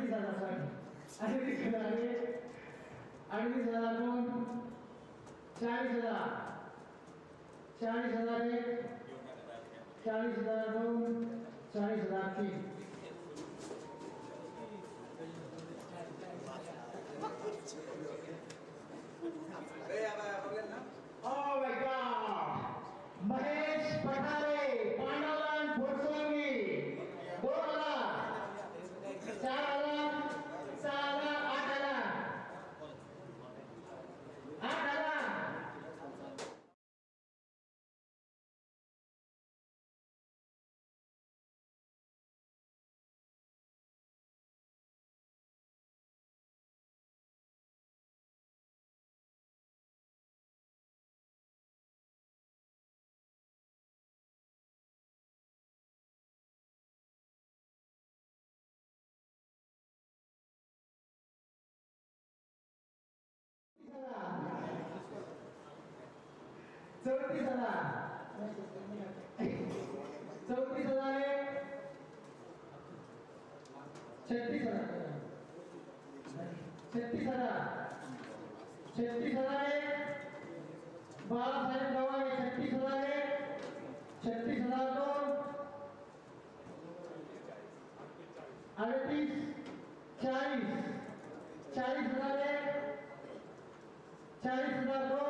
अडतीस हज़ार अडतीस हज़ार। अडतीस हज़ार एक। चाळीस हज़ार दोन चाळीस हज़ार तीन। चौतीस हज़ार। चौतीस हज़ार छत्तीस हज़ार। छत्तीस हज़ार। छत्तीस हज़ार गवारे छत्तीस हज़ार छत्तीस हज़ार दोन अडतीस चाळीस चाळीस हज़ार चाळीस हज़ार दोन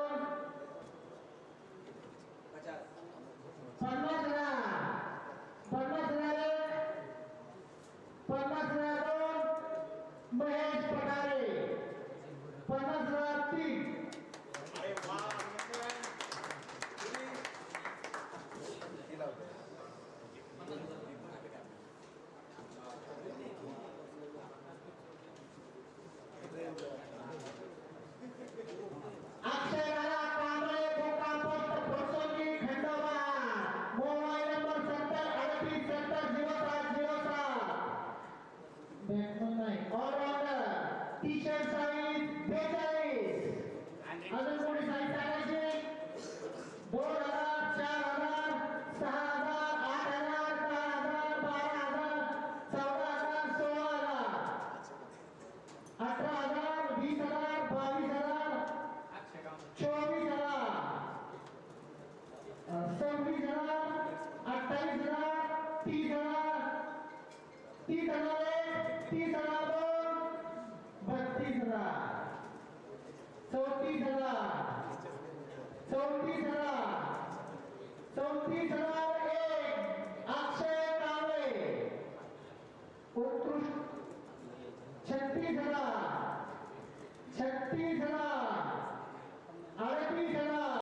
तीस हज़ार तीस हज़ार एक तीस दो बत्तीस हज़ार, चौतीस हज़ार चौतीस हज़ार चौतीस हज़ार